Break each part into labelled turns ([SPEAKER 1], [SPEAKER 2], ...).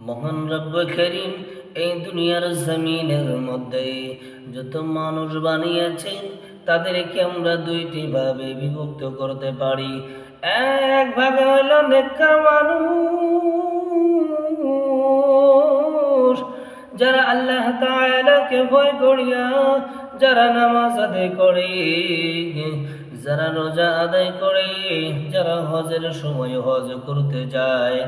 [SPEAKER 1] মহান রব্ব করিম, এই দুনিয়ার জমিনের মধ্যে যত মানুষ বানিয়েছেন, তাদেরকে আমরা দুইটি ভাবে বিভক্ত করতে পারি। এক ভাগে হইল নেককার মানুষ, যারা আল্লাহ তাআলাকে ভয় করিয়া, যারা নামাজ আদায় করে। যারা রোজা আদায় করে, যারা হজের সময় হজ করতে যায়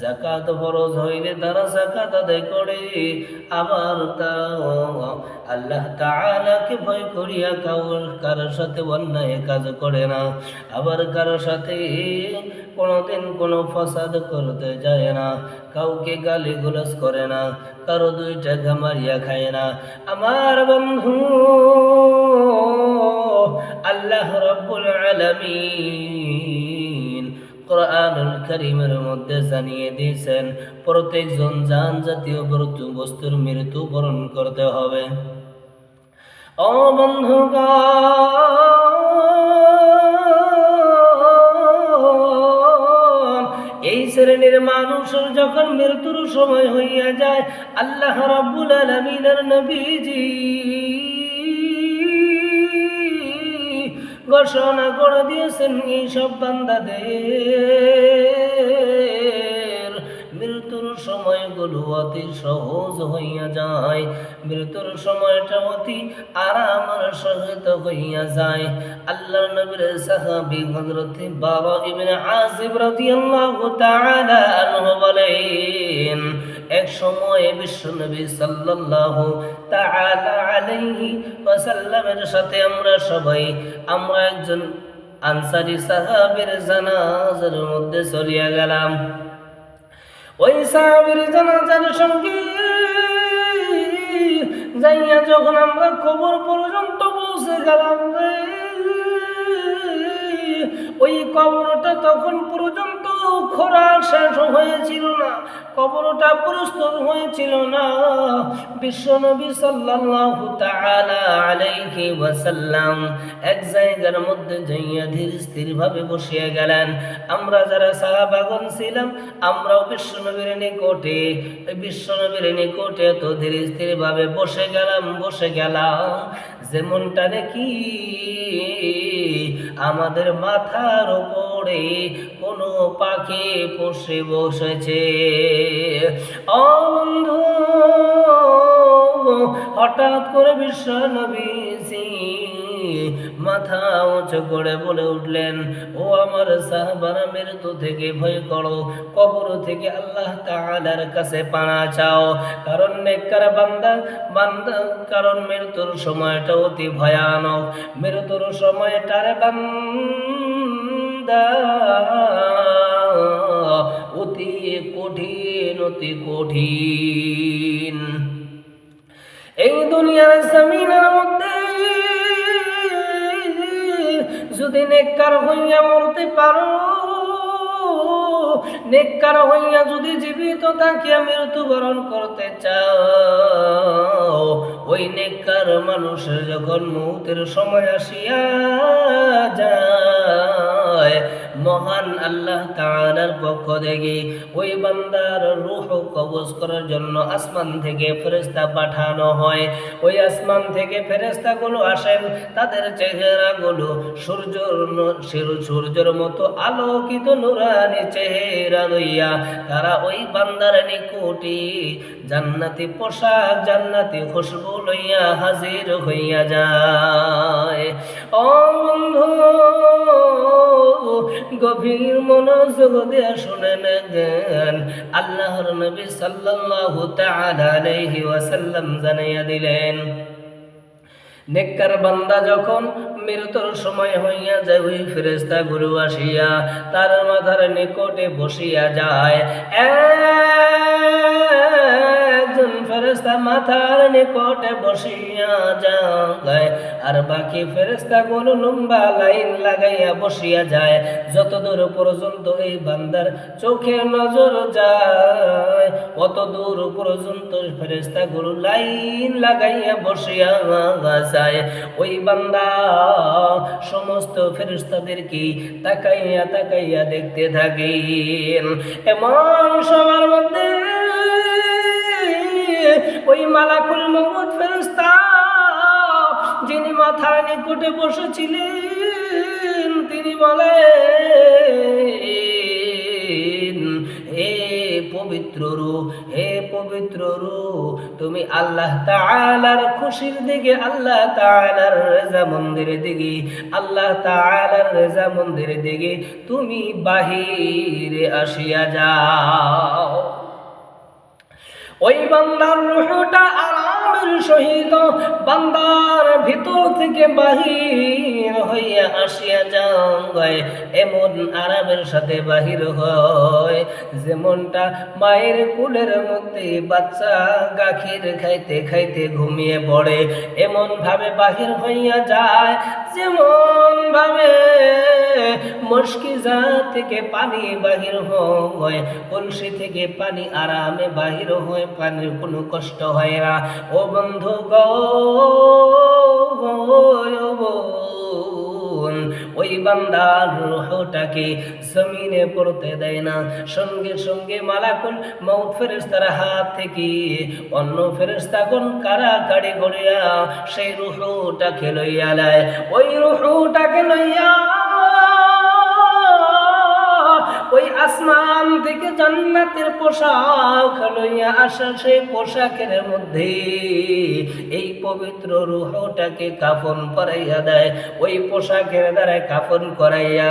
[SPEAKER 1] জাকাত ফরজ হইলে তারা জাকাত আদায় করে। আবার তাও আল্লাহ তাআলাকে ভয় করিয়া কাউর, কারোর সাথে অন্যায় কাজ করে না। আবার কারোর সাথে কোনোদিন কোনো ফসাদ করতে যায় না, কাউকে গালি গুলস করে না, কারও দুই টাকা মারিয়া খায় না। আমার বন্ধু আল্লাহ রব্বুল আলামিন কোরআনুল কারীমের মধ্যে জানিয়ে দিয়েছেন, প্রত্যেকজন জান জাতীয় বস্তু, বস্তুর মৃত্যু বরণ করতে হবে। ও বন্ধুগণ, এই শ্রেণির মানুষের যখন মৃত্যুর সময় হইয়া যায়, আল্লাহ রাব্বুল আলামিনের নবীজি ঘোষণা করে দিয়েছেন এই সব বান্দাদের। মৃত্যুর সময়গুলো অতি সহজ হইয়া যায়। মৃত্যুর সময়টা অতি আরামের সহিত হইয়া যায়। আল্লাহ নবীর সাহাবী হযরত বাবা ইবনে আসিফ রাদিয়াল্লাহু তাআলা বলেন এক সময় বিশ্বনবী সাল্লাল্লাহু তাআলা আলাইহি ওয়াসাল্লামের সাথে আমরা সবাই, আমরা একজন আনসারি সাহাবীর জানাজার মধ্যে চলিয়া গেলাম। ওই সাহাবীর জানাজার সঙ্গে যাইয়া যখন আমরা কবর পর্যন্ত পৌঁছে গেলাম ওই কবরটা তখন পর্যন্ত খোরা শেষ হয়েছিল না, কবরটা প্রস্তুত হয়েছিল না। বিশ্বনবী সাল্লাল্লাহু তাআলা আলাইহি ওয়াসাল্লাম এক জায়গার মধ্যে যাইয়া ধীর স্থির ভাবে বসিয়া গেলেন। আমরা যারা সাহাবাগণ ছিলাম, আমরাও বিশ্বনবীর নিকটে বিশ্বনবীর নিকটে তো ধীর স্থির ভাবে বসে গেলাম বসে গেলাম। যেমনটা দেখি আমাদের মাথার উপরে কোনো পাখি বসে বসেছে। ও হঠাৎ করে বিশ্ব নবীজি মাথা উঁচু করে বলে উঠলেন, ও আমার সাহাবারা, মৃত্যু থেকে ভয় করো, কবর থেকে আল্লাহ তাআলার কাছে পানা চাও। কারণ নেককার বান্দা বান্দা, কারণ মৃত্যুর সময়টা অতি ভয়ানক। মৃত্যুর সময়টারে বান্দা অতি কঠিন অতি কঠিন। এই দুনিয়ার জমিনের মধ্যে যদি নেককার হইয়া মরতে পারো, নেককার হইয়া যদি জীবিত থাকিয়া মৃত্যুবরণ করতে চাও, ওই নেককার মানুষের যখন মৌতের সময় আসিয়া যায় হয় মহান আল্লাহ তাআলার পক্ষ থেকে ওই বান্দার রূহ কবজ করার জন্য আসমান থেকে ফেরেস্তা পাঠানো হয়। ওই আসমান থেকে ফেরেশতাগুলো আসেন, তাদের চেহারাগুলো সূর্যর সূর্যের মতো আলোকিত নুরানি চেহারা লইয়া তারা ওই বান্দার নিকটে জান্নাতি পোশাক, জান্নাতি খুশবু লইয়া হাজির হইয়া যায়। ও বন্ধু গভীর মনোযোগ দিয়ে শুনে নেন। আল্লাহর নবী সাল্লাল্লাহু তাআলা আলাইহি ওয়াসাল্লাম জানাইয়া দিলেন, নেককার বান্দা যখন মৃত্যুর সময় হইয়া যায়, ওই ফেরেস্তা গুরু আসিয়া তার মাথার নিকটে বসিয়া যায়। একজন ফেরেস্তা মাথার নিকটে বসিয়া যায়, আর বাকি ফেরেস্তা গুলো লম্বা লাইন লাগাইয়া বসিয়া যায়। যত দূর পর্যন্ত এই বান্দার চোখের নজর যায় অত দূর পর্যন্ত ফেরেস্তা গুলো লাইন লাগাইয়া বসিয়া যায়। ওই বান্দা সমস্ত ফেরেস্তাদেরকে তাকাইয়া তাকাইয়া দেখতে থাকেন। এমন সবার মধ্যে মালাকুল মৌত ফেরেশতা, যিনি মাথার নিকটে বসেছিলেন, তিনি বলেন, হে পবিত্র রু হে পবিত্র রু তুমি আল্লাহ তাআলার খুশির দিকে, আল্লাহ তাআলার রেজা মন্দিরের দিকে, আল্লাহ তাআলার রেজা মন্দিরের দিকে তুমি বাহিরে আসিয়া যাও। ওই বান্দার রুহটা আরামের সহিত বান্দার ভিতর থেকে বাহির হইয়া আসিয়া যায় এমন আরামের সাথে বাহির হয়, যেমনটা মায়ের কুলের মধ্যে বাচ্চা গাখির খাইতে খাইতে ঘুমিয়ে পড়ে। এমন ভাবে বাহির হইয়া যায় যেমন ভাবে মুশকিজা থেকে পানি বাহির হয়, কলসি থেকে পানি আরামে বাহির হয়, পানির কোনো কষ্ট হয় না। ও বন্ধু গো বোন, ওই বান্দার রুহটাকে জমিনে পড়তে দেয় না। সঙ্গে সঙ্গে মালাকুল মৌত ফেরেস্তার হাত থেকে অন্য ফেরেস্তাগণ কাড়াকাড়ি করিয়া সেই রুহটাকে লইয়া লায়। ওই রুহটাকে লইয়া ওই আসমান থেকে জান্নাতের পোশাক লইয়া আসা সেই পোশাকের মধ্যে এই পবিত্র রুহটাকে কাফন করাইয়া দেয়। ওই পোশাকের দ্বারা কাফন করাইয়া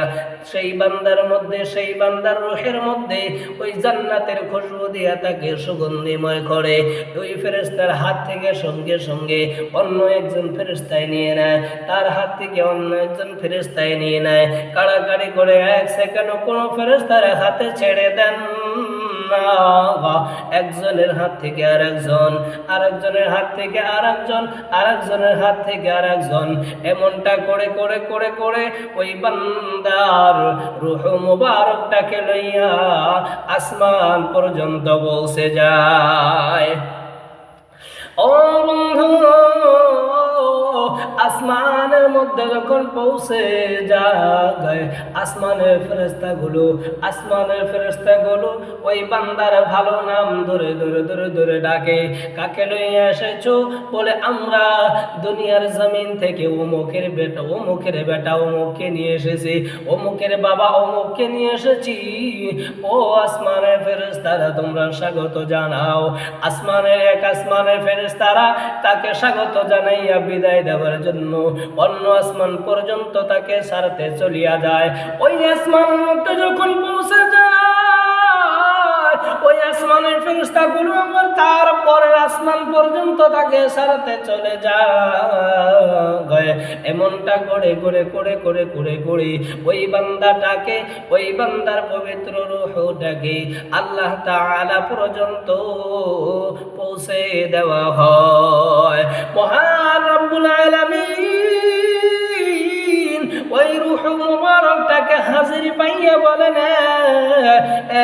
[SPEAKER 1] সেই বান্দার মধ্যে, সেই বান্দার রুহের মধ্যে ওই জান্নাতের খুশবু দিয়া তাকে সুগন্ধিময় করে। ওই ফেরেস্তার হাত থেকে সঙ্গে সঙ্গে অন্য একজন ফেরেস্তায় নিয়ে নেয়। তার হাত থেকে অন্য একজন ফেরেস্তায় নিয়ে নেয়। কাড়াকাড়ি করে এক সেকেন্ড কোনো ফেরেস্তার হাতে ছেড়ে দেন। একজনের হাত থেকে আর একজন আরেকজনের হাত থেকে আর একজন আরেকজনের হাত থেকে আর একজন এমনটা করে করে করে করে ওই বান্দার রুহ মুবারকটাকে লইয়া আসমান পর্যন্ত বলছে যায়। ও বন্ধু, আসমানের মধ্যে যখন পৌঁছে যায়, আসমানের ফেরেস্তা গুলো আসমানের ফেরেস্তা গুলো ওই বান্দার ভালো নাম ধরে ধরে ধরে ধরে ডাকে, কাকে লইয়া এসেছ? বলে, আমরা দুনিয়ার জমিন থেকে অমুকের বেটা অমুকের বেটা অমুককে নিয়ে এসেছি, অমুকের বাবা অমুককে নিয়ে এসেছি। ও আসমানের ফেরেস্তারা তোমরা স্বাগত জানাও। আসমানের এক আসমানের ফেরেস্তারা তাকে স্বাগত জানাইয়া বিদায় দেওয়ার জন্য অন্য আসমান পর্যন্ত তাকে সারতে চলিয়া যায়। ওই আসমান মধ্যে যখন পৌঁছে যায় আসমানের ফেরস্তা গুলো আমার তারপরের আসমান পর্যন্ত তাকে সারাতে চলে যায়। এমনটা করে করে করে করে করে করে ওই বান্দাটাকে, ওই বান্দার পবিত্র রুহটাকে আল্লাহ তাআলা পর্যন্ত পৌঁছে দেওয়া হয়। মহান রব্বুল আলামিন ওই রুহ মুবারকটাকে হাজির পাইয়া বলেন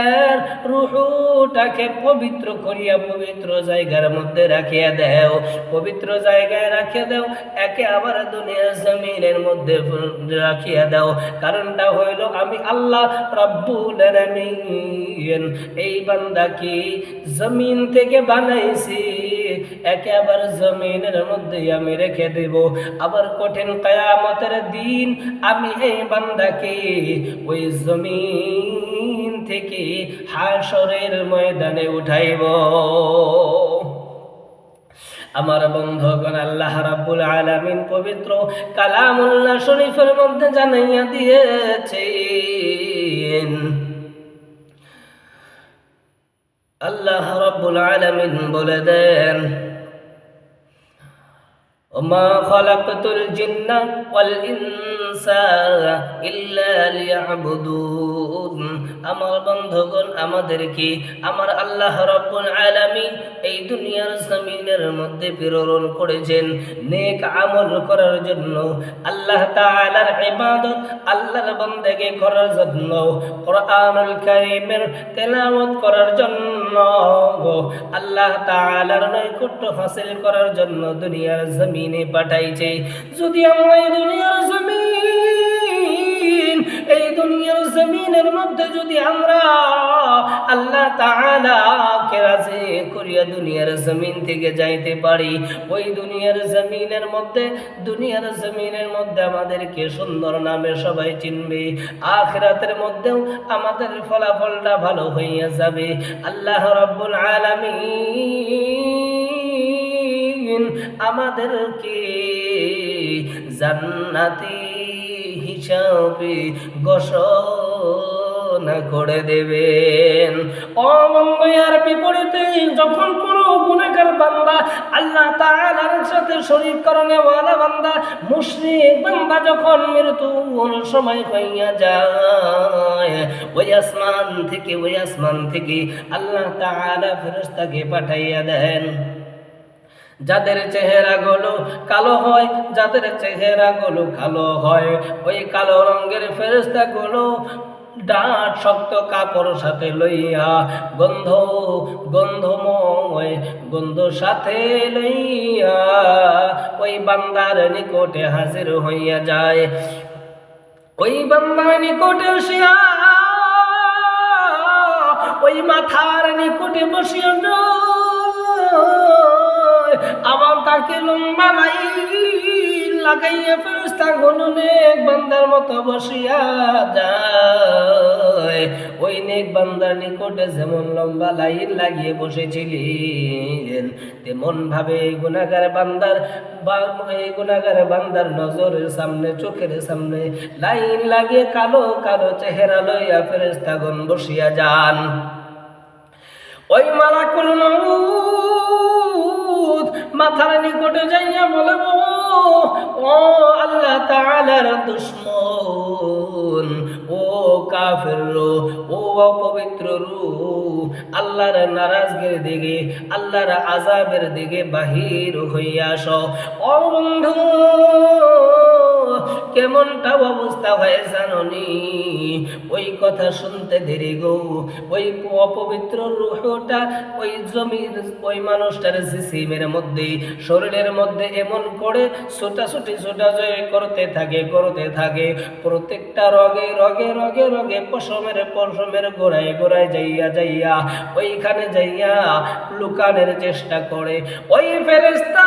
[SPEAKER 1] এর রুহটাকে পবিত্র করিয়া পবিত্র জায়গার মধ্যে রাখিয়া দেও। পবিত্র জায়গায় রাখিয়া দেও, একে আবার দুনিয়া জমিনের মধ্যে রাখিয়া দাও। কারণটা হইল আমি আল্লাহ রব্বুল আলামিন। এই বান্দাকে জমিন থেকে বানাইছি, একে আবার জমিনের মধ্যে আমি রেখে দেব। আবার কঠিন কায়ামতের দিন আমি এই বান্দাকে ওই জমিন থেকে হাসরের ময়দানে উঠাইব আমার বন্ধুগণ আল্লাহ রাব্বুল আলামিন পবিত্র কালামুল্লাহ শরীফের মধ্যে জানাইয়া দিয়েছেন আল্লাহ রাব্বুল আলামিন বলে দেন وما خلقت الجن والإنس إلا ليعبدون আমার বন্ধুগণ, আমাদেরকে আমার আল্লাহ রব্বুল আলামিন এই দুনিয়ার জমিনের মধ্যে প্রেরণ করেছেন। নেক আমল করার জন্য, আল্লাহ তাআলার ইবাদত আল্লাহর বান্দাকে করার জন্য, কোরআনুল কারীমের তেলাওয়াত করার জন্য, আল্লাহ তাআলার নৈকট্য হাসিল করার জন্য দুনিয়ার জমিনে পাঠাইছে। যদি আমরা দুনিয়ার জমিন দুনিয়ার জমিনের মধ্যে যদি আমরা আল্লাহ তাআলাকে রাজি করিয়া দুনিয়ার জমিন থেকে যাইতে পারি, ওই দুনিয়ার জমিনের মধ্যে, দুনিয়ার জমিনের মধ্যে আমাদেরকে সুন্দর নামে সবাই চিনবে, আখিরাতের মধ্যেও আমাদের ফলাফলটা ভালো হইয়া যাবে। আল্লাহ রাব্বুল আলামিন আমাদেরকে জান্নাতি হিসাবে ঘোষণা করে দেবেন। অমঙ্গয়ার বিপরীতে যখন কোনো গুণাগার বান্দা আল্লাহ তাআলার সাথে শরীক করণে ওয়ালা বান্দা, মুশরিক বান্দা যখন মৃত্যুর সময় হইয়া যায়, ওই আসমান থেকে, ওই আসমান থেকে আল্লাহ তাআলা ফেরেশতাকে পাঠাইয়া দেন। যাদের চেহারা গুলো কালো হয়, যাদের চেহারা গুলো কালো হয়, ওই কালো রঙের ফেরেস্তা গুলো ডাঁট শক্ত কাপড় সাথে লইয়া গন্ধ, গন্ধময় গন্ধ সাথে লইয়া ওই বান্দার নিকটে হাজির হইয়া যায়। ওই বান্দার নিকটে আসিয়া ওই মাথার নিকটে বসিয়া যায়। আবার তাকে লম্বা লাইন লাগাইয়া ফেরস্তা গনুনেক বান্দার মতো বসিয়া যায়। ওই নেক বান্দার নিকটে যেমন লম্বা লাইন লাগিয়ে বসেছিলেন তেমন ভাবে গুণাগার বান্দার বা- গুণাগার বান্দার নজরের সামনে, চোখের সামনে লাইন লাগিয়ে কালো কালো চেহারা লইয়া ফেরেস্তাগণ বসিয়া যান। ওই মালাকুল মউত মাথার নিকটে যাইয়া বলে, ও আল্লাহ তালার দুশ্মন, ও কাফের ও অপবিত্র রু আল্লাহর নারাজগের দিকে, আল্লাহর আজাবের দিকে বাহির হইয়া আস। ও বন্ধু কেমনটা অবস্থা হয়ে জাননি। ওই কথা শুনতে দেরি গো। ওই অপবিত্র রুহটা, ওই জমির, ওই মানুষটার জিসিমের মধ্যে, শরীরের মধ্যে এমন করে ছোটাছুটি ছোটাছুটি করতে থাকে করতে থাকে। প্রত্যেকটা রগে রগে রগে রগে পশমের পশমের গোড়ায় গোড়ায় যাইয়া যাইয়া, ওইখানে যাইয়া লুকানের চেষ্টা করে। ওই ফেরেস্তা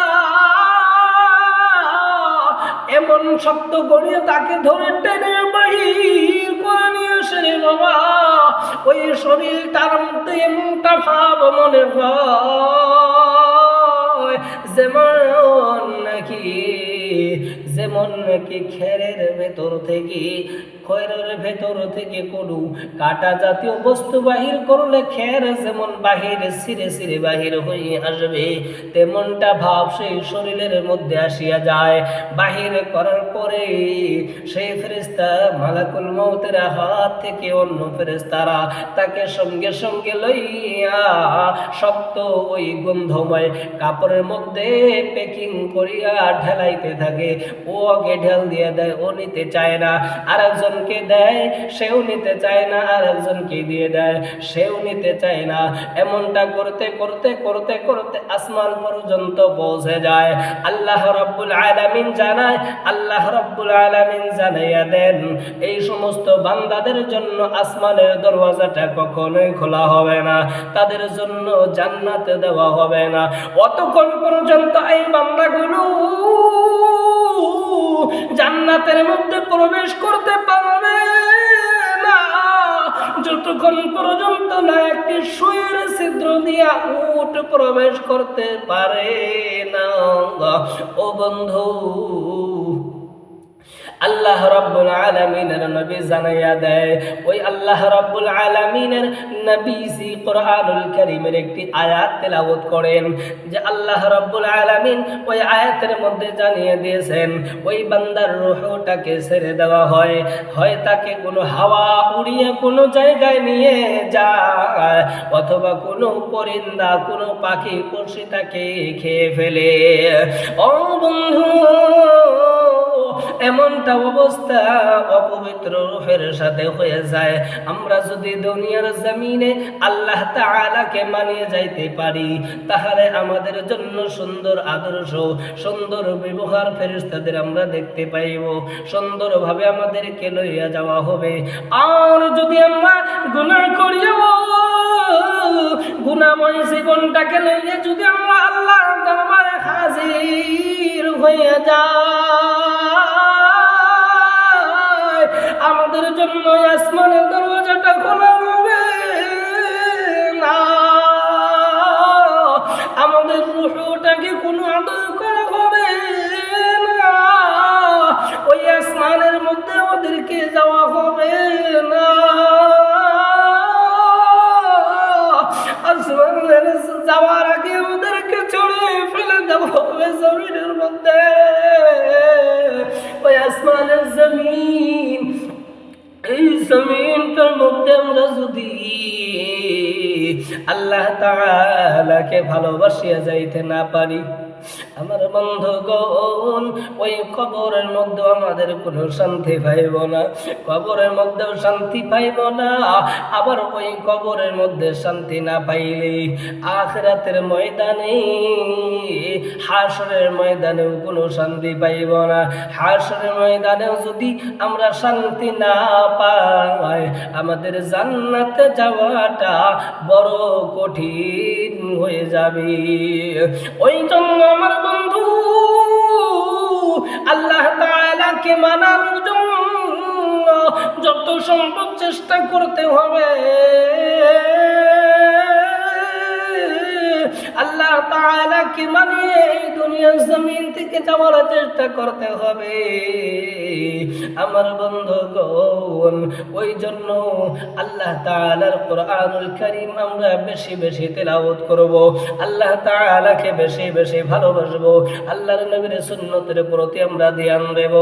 [SPEAKER 1] এমন শব্দ করিয়া তাকে ধরে টেনে বাহির করে নিয়ে বাবা। ওই শরীরটার মধ্যে এমনটা ভাব মনে যেমন নাকি যেমন নাকি খেরের ভেতর থেকে খয়ের ভেতর থেকে কোনো কাটা জাতীয় বস্তু বাহির করলে খের যেমন বাহির সিরে সিরে বাহির হয়ে আসবে, তেমনটা ভাব সেই শরীরের মধ্যে আসিয়া যায়। বাহির করার পরে সেই ফেরেস্তা মালাকুল মৌতের হাত থেকে অন্য ফেরেস্তারা তাকে সঙ্গে সঙ্গে লইয়া শক্ত ওই গন্ধময় কাপড়ের মধ্যে প্যাকিং করিয়া ঢেলাইতে থাকে। ও আগে ঢেল দিয়ে দেয়, ও নিতে চায় না, আরেকজনকে দেয়, সেও নিতে চায় না, আরেকজনকে দিয়ে দেয়, সেও নিতে চায় না। এমনটা করতে করতে করতে করতে আসমান পর্যন্ত পৌঁছে যায়। আল্লাহ রাব্বুল আলামিন জানায়, আল্লাহ রাব্বুল আলামিন জানাইয়া দেন, এই সমস্ত বান্দাদের জন্য আসমানের দরওয়াজাটা কখনোই খোলা হবে না, তাদের জন্য জান্নাতে দেওয়া হবে না। অতক্ষণ পর্যন্ত এই বান্দাগুলো জান্নাতের মধ্যে প্রবেশ করতে পারবে না। যতক্ষণ পর্যন্ত না একটি সুয়ের ছিদ্র দিয়া উট প্রবেশ করতে পারে না। ও বন্ধু আল্লাহ রাব্বুল আলামিনের নবী জানাইয়া দেয়, ওই আল্লাহ রাব্বুল আলামিনের নবী কোরআনুল কারীমের একটি আয়াত তেলাওয়াত করেন, যে আল্লাহ রাব্বুল আলামিন ওই আয়াতের মধ্যে জানিয়ে দিয়েছেন, ওই বান্দার রূহটাকে ছেড়ে দেওয়া হয় হয় তাকে কোনো হাওয়া উড়িয়ে কোনো জায়গায় নিয়ে যায়, অথবা কোনো পরিন্দা, কোনো পাখি, পড়শি তাকে খেয়ে ফেলে। ও বন্ধু! এমনটা অবস্থা অপবিত্র রূহের সাথে হয়ে যায়। আমরা যদি দুনিয়ার জমিনে আল্লাহ তাআলাকে মানিয়ে যাইতে পারি, তাহলে আমাদের জন্য সুন্দর আদর্শ, সুন্দর ব্যবহার ফেরেশতাদের আমরা দেখতে পাইব। সুন্দরভাবে আমাদেরকে লইয়া যাওয়া হবে। আর যদি আমরা গুনাহ করিও গুনাময় জীবনটাকে লইয়া যদি আমরা আল্লাহর দরবারে হাজির যায়। আমাদের জন্য আসমানের দরজাটা খোলা হবে না। আমাদের রুহটাকে কোনো আদর জমিন এই জমিনটার মধ্যে আমরা যদি আল্লাহ তাআলাকে ভালোবাসিয়া যাইতে না পারি আমার বন্ধুগণ, ওই কবরের মধ্যে আমাদের কোনো শান্তি পাইব না। কবরের মধ্যেও শান্তি পাইব না। আবার ওই কবরের মধ্যে শান্তি না পাইলে আখরাতের ময়দানে, হাসরের ময়দানেও কোনো শান্তি পাইব না। হাসরের ময়দানেও যদি আমরা শান্তি না পাই, আমাদের জান্নাতে যাওয়াটা বড় কঠিন হয়ে যাবে। ওই জন্য আমার বন্ধু আল্লাহ তাআলাকে মানার জন্য যত সম্ভব চেষ্টা করতে হবে। আল্লাহ তাআলাকে মানিয়ে এই দুনিয়ার জমিন থেকে যাওয়ার চেষ্টা করতে হবে। আমার বন্ধুগণ, ওই জন্য আল্লাহ তাআলার কোরআনুল কারীম আমরা বেশি বেশি তেলাওয়াত করব। আল্লাহ তাআলাকে বেশি বেশি ভালোবাসবো। আল্লাহর নবীর সুন্নতের প্রতি আমরা ধ্যান দেব।